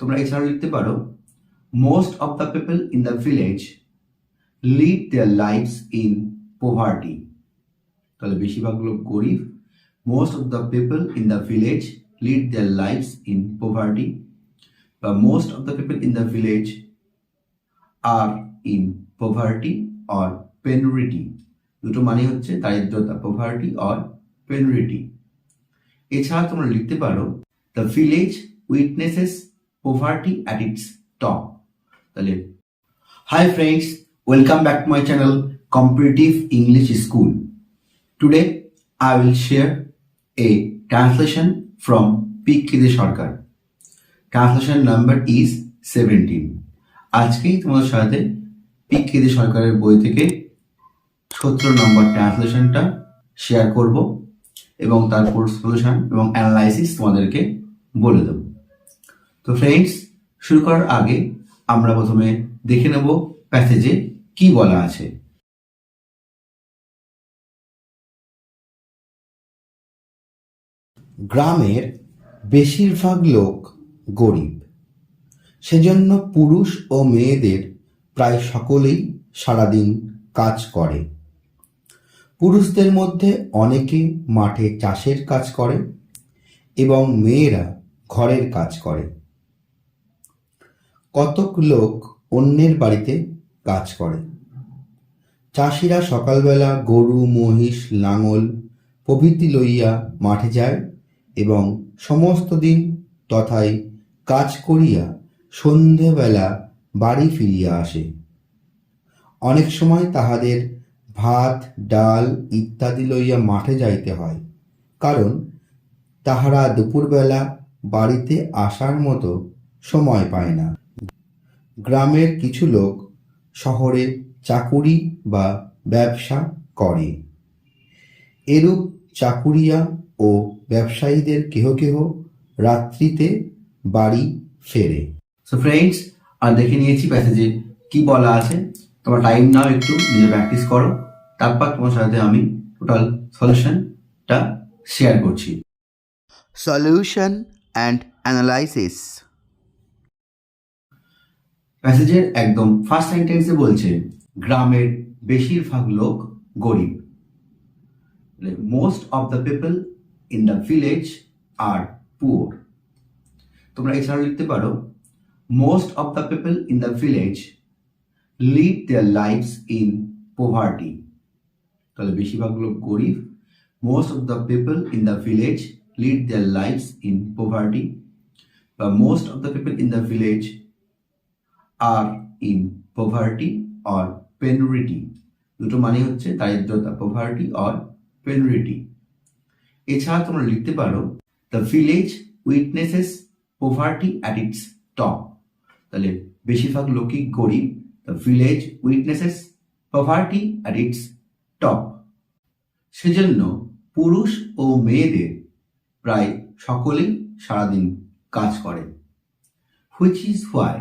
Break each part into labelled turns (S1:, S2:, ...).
S1: তোমরা এছাড়াও লিখতে পারো most of the people in the village lead their lives in poverty তাহলে বেশিরভাগ লোক গরিব। Most of the people in the village lead their lives in poverty বা most of the people in the village are in poverty or penury দুটো মানে হচ্ছে দারিদ্রতা poverty or পেনুরিটি এছাড়া তোমরা লিখতে পারো the village witnesses poverty at its top তাহলে hi friends welcome back to my channel competitive English school today will share a translation from P. Kide Sarkar. Translation number is 17. আজকেই তোমাদের সাথে P সরকারের বই থেকে সতেরো নম্বর ট্রান্সলেশনটা শেয়ার করব এবং তারপর সলিউশন এবং অ্যানালাইসিস তোমাদেরকে বলে দেব তো ফ্রেন্ডস শুরু করার আগে আমরা প্রথমে দেখে নেব প্যাসেজে কি বলা আছে।
S2: গ্রামের বেশিরভাগ লোক গরিব। সেজন্য পুরুষ ও মেয়েদের প্রায় সকলেই সারাদিন কাজ করে। পুরুষদের মধ্যে অনেকে মাঠে চাষের কাজ করে এবং মেয়েরা ঘরের কাজ করে। কতক লোক অন্যের বাড়িতে কাজ করে। চাষিরা সকালবেলা গরু, মহিষ, লাঙল প্রভৃতি লইয়া মাঠে যায় এবং সমস্ত দিন তথায় কাজ করিয়া সন্ধেবেলা বাড়ি ফিরিয়া আসে। অনেক সময় তাহাদের ভাত, ডাল ইত্যাদি লইয়া মাঠে যাইতে হয়, কারণ তাহারা দুপুরবেলা বাড়িতে আসার মতো সময় পায় না। গ্রামের কিছু লোক শহরে চাকুরি বা ব্যবসা করে। এরূপ চাকুরিয়া ও ব্যবসায়ীদের কেহ কেহ রাত্রিতে বাড়ি ফেরে।
S1: সো ফ্রেন্ডস আর দেখে নিয়েছি প্যাসেজে কি বলা আছে। তোমার টাইম নাও একটু নিজে প্র্যাকটিস করো। তারপর তোমার সাথে আমি টোটাল সলিউশনটা শেয়ার করছি।
S2: সলিউশন অ্যান্ড অ্যানালাইসিস
S1: প্যাসেজের একদম ফার্স্ট সেন্টেন্সে বলছে, গ্রামের বেশিরভাগ লোক গরিব। Most of the people in the village are poor তোমরা এছাড়াও লিখতে পারো most of the people in the village lead their lives in poverty তাহলে বেশিরভাগ লোক গরিব most of the people in the village lead their lives in poverty বা most of the people in the village are in poverty or penury দুটো মানে হচ্ছে দারিদ্রতা poverty or পেনুরিটি এছাড়া তোমরা লিখতে পারো the village witnesses poverty at its top তাহলে বেশিরভাগ লোকই গরিব the village witnesses poverty at its top সেজন্য পুরুষ ও মেয়েদের প্রায় সকলেই সারাদিন কাজ করে which is why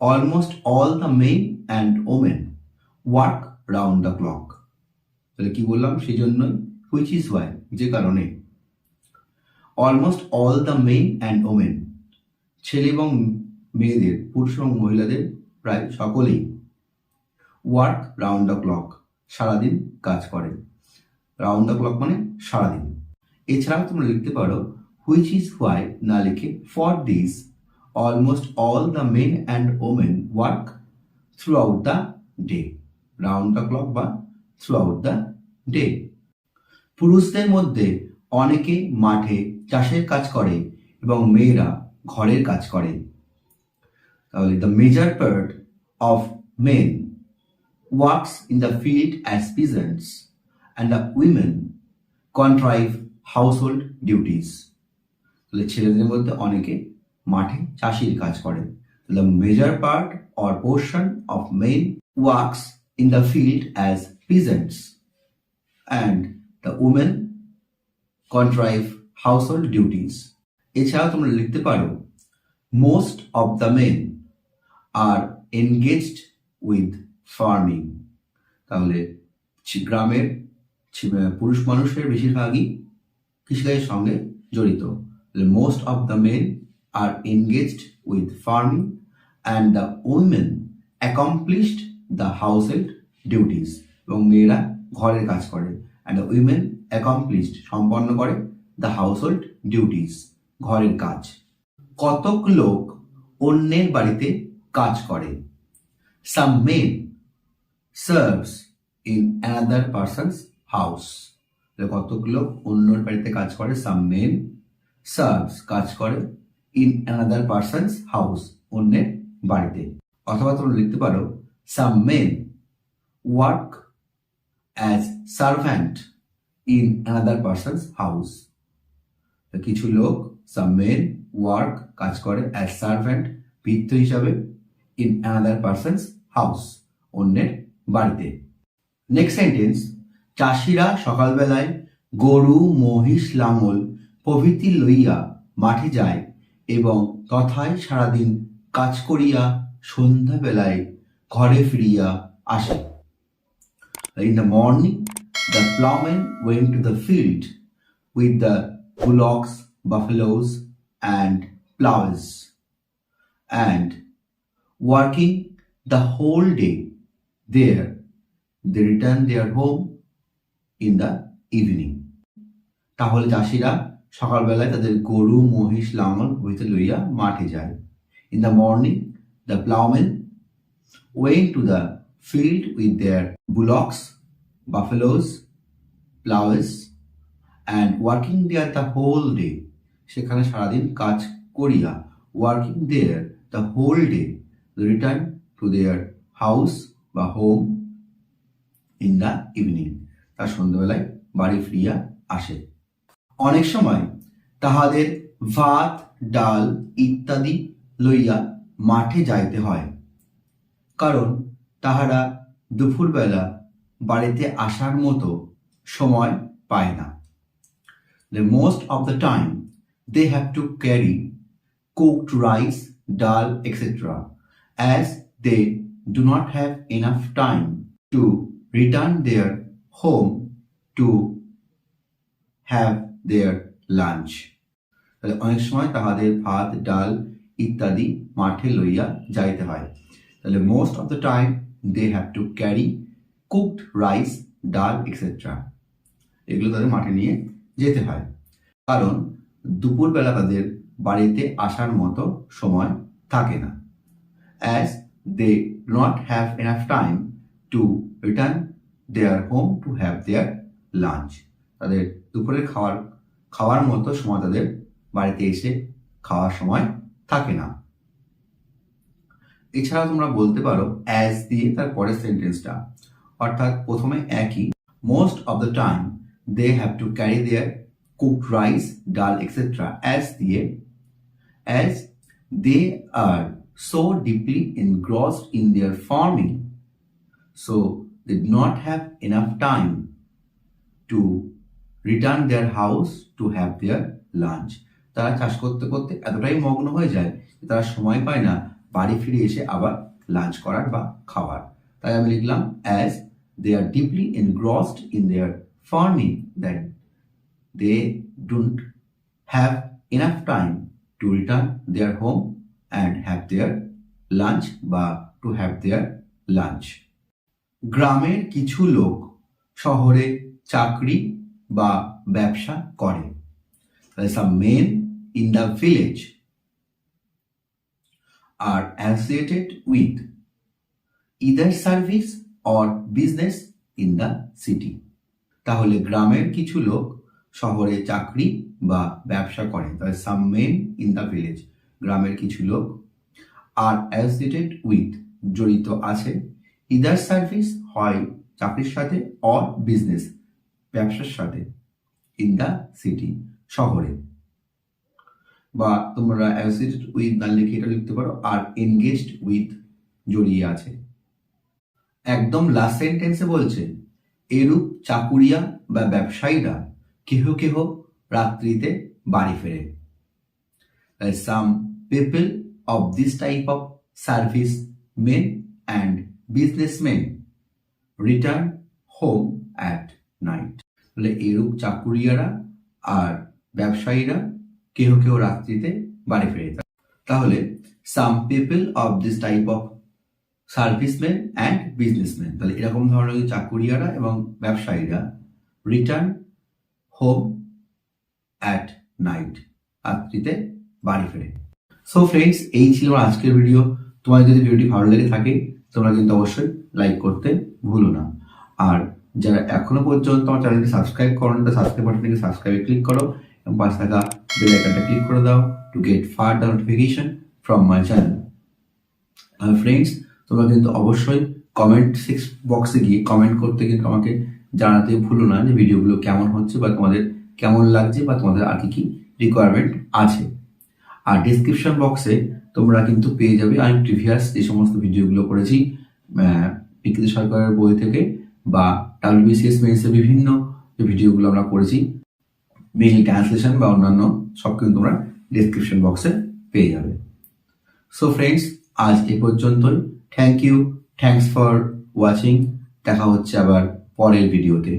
S1: almost all the men and women work round the clock তাহলে কি বললাম? সেই জন্যই হুইচ ইজ হোয়াই যে কারণে। Almost all the men and women ছেলে এবং মেয়েদের, পুরুষ এবং মহিলাদের প্রায় সকলেই ওয়ার্ক রাউন্ড দ্য ক্লক সারাদিন কাজ করে। রাউন্ড দ্য ক্লক মানে সারাদিন। এছাড়াও তোমরা লিখতে পারো হুইচ ইজ হোয়াই না লিখে for this all the men and women work throughout the day round the clock বা আউট দ্য ডে পুরুষদের মধ্যে অনেকে মাঠে চাষের কাজ করে এবং মেয়েরা ঘরের কাজ করে। তাহলে the major part of men works in the field as peasants and the women contrive household duties তাহলে ছেলেদের মধ্যে অনেকে মাঠে চাষির কাজ করে। The major part or portion of men works in the field as peasants and the women contrive household duties এছাড়াও তোমরা লিখতে পারো most of the men are engaged with farming তাহলে গ্রামের পুরুষ মানুষের বেশিরভাগই কৃষিকাজের সঙ্গে জড়িত। Most of the men are engaged with farming and the women accomplished the household duties এবং মেয়েরা ঘরের কাজ করে অ্যান্ড উইমেন অ্যাকমপ্লিশড সম্পন্ন করে দ্য হাউসহোল্ড ডিউটিস ঘরের কাজ। কতক লোক অন্যের বাড়িতে কাজ করে। Some men serves in another person's house কতক লোক অন্যের বাড়িতে কাজ করে সাম মেন সার্ভস কাজ করে ইন অ্যানাদার পার্সনস হাউস অন্যের বাড়িতে। অথবা তোমরা লিখতে পারো some men work as servant in another person's house কিছু লোক সাম মেন ওয়ার্ক কাজ করে অ্যাজ সার্ভ্যান্ট ভিত্ত হিসাবে ইন অ্যানাদার পার্সনস হাউস অন্যের বাড়িতে। নেক্সট সেন্টেন্স চাষিরা সকালবেলায় গরু, মহিষ, লাঙল প্রভৃতি লইয়া মাঠে যায় এবং তথায় সারাদিন কাজ করিয়া সন্ধ্যা বেলায় ঘরে ফিরিয়া আসে। In the morning the ploughmen went to the field with the bullocks buffaloes and ploughs and working the whole day there they return their home in the evening তাহলে চাষিরা সকালবেলায় তাদের গরু মহিষ লাঙল হইতে লইয়া মাঠে যায়। In the morning the ploughmen went to the field with their bullocks, buffaloes plows, and working there the whole day সেখানে সারাদিন কাজ করিয়া working there the whole day return to their house বা হোম ইন দ্য ইভিনিং তার সন্ধ্যাবেলায় বাড়ি ফিরিয়া আসে। অনেক সময় তাহাদের ভাত, ডাল ইত্যাদি লইয়া মাঠে যাইতে হয়। কারণ তাহারা দুপুরবেলা বাড়িতে আসার মতো সময় পায় না। Most of the time they have to carry cooked rice dal etcetera as they do not have enough time to return their home to have their lunch তাহলে অনেক সময় তাহাদের ভাত, ডাল ইত্যাদি মাঠে লইয়া যাইতে হয়। তাহলে most of the time they have to carry cooked rice dal etcetera এগুলো তাদের মাঠে নিয়ে যেতে হয়। কারণ দুপুরবেলা তাদের বাড়িতে আসার মতো সময় থাকে না। As they not have enough time to return their home to have their lunch তাদের দুপুরের খাওয়ার খাওয়ার মতো সময় তাদের বাড়িতে এসে খাওয়ার সময় থাকে না। এছাড়া তোমরা বলতে পারো অ্যাজ দিয়ে তার পরের সেন্টেন্সটা অর্থাৎ প্রথমে একই most of the time they have to carry their cooked rice dal etcetera as দিয়ে as they are so deeply in their farming, so they did not have enough time to return their house to have their lunch তারা চাষ করতে করতে এতটাই মগ্ন হয়ে যায় যে তারা সময় পায় না বাড়ি ফিরে এসে আবার লাঞ্চ করার বা খাওয়ার। তাই আমি লিখলাম as they are deeply engrossed in their farming that they don't have enough time to return their home and have their lunch বা টু হ্যাভ দেয়ার লাঞ্চ গ্রামের কিছু লোক শহরে চাকরি বা ব্যবসা করে। Some men in the village are associated with either service or business in the city. তাহলে গ্রামের কিছু লোক শহরে চাকরি বা ব্যবসা করে। তাহলে some men in the village গ্রামের কিছু লোক আর অ্যাসোসিয়েটেড উইথ জড়িত আছে ইদার সার্ভিস হয় চাকরির সাথে অর বিজনেস ব্যবসার সাথে ইন দ্য সিটি শহরে। বা তোমরা অ্যাসোসিয়েটেড উইথ না লিখে এটা লিখতে পারো, আর এনগেজড উইথ জড়িয়ে আছে। একদম লাস্ট সেন্টেন্সে বলছে, এরূপ চাকুরিয়া বা ব্যবসায়ীরা কেহ কেহ রাত্রিতে বাড়ি ফেরে। Some people of this type of service men and businessmen return home at night তাহলে এরূপ চাকুরিয়ারা আর ব্যবসায়ীরা কেহ কেহ রাত্রিতে বাড়ি ফিরে যেত তাহলে some people of this type of serviceman and businessman তাহলে এরকম ধরনের চাকুরিয়ারা এবং ব্যবসায়ীরা রিটার্ন হোম অ্যাট নাইট রাত্রিতে বাড়ি ফেরে। সো ফ্রেন্ডস এই ছিল আজকের ভিডিও তোমার যদি ভিডিওটি ভালো লেগে থাকে, তোমরা কিন্তু অবশ্যই লাইক করতে ভুলো না। আর যারা এখনও পর্যন্ত আমার চ্যানেলটি সাবস্ক্রাইব করো না সাবস্ক্রাইব বাটনটিকে সাবস্ক্রাইবে ক্লিক করো এবং পাশে থাকা বেল আইকনটা ক্লিক করে দাও to get further notification from my channel R friends তোমরা কিন্তু অবশ্যই কমেন্ট সিক্স বক্সে গিয়ে কমেন্ট করতে কিন্তু আমাকে জানাতে ভুলো না যে ভিডিওগুলো কেমন হচ্ছে বা তোমাদের কেমন লাগছে বা তোমাদের আর কি কি রিকোয়ারমেন্ট আছে। আর ডিসক্রিপশন বক্সে তোমরা কিন্তু পেয়ে যাবে, আমি প্রিভিয়াস যে সমস্ত ভিডিওগুলো করেছি বিকৃতি সরকারের বই থেকে বা ডাব্লিউবিসিএস মেন্সের বিভিন্ন যে ভিডিওগুলো আমরা করেছি মেইল ট্রান্সলেশন বা অন্যান্য, সব কিন্তু তোমরা ডিসক্রিপশন বক্সে পেয়ে যাবে। সো ফ্রেন্ডস আজ এ পর্যন্তই। Thank you thanks for watching দেখা হচ্ছে আবার পরের ভিডিওতে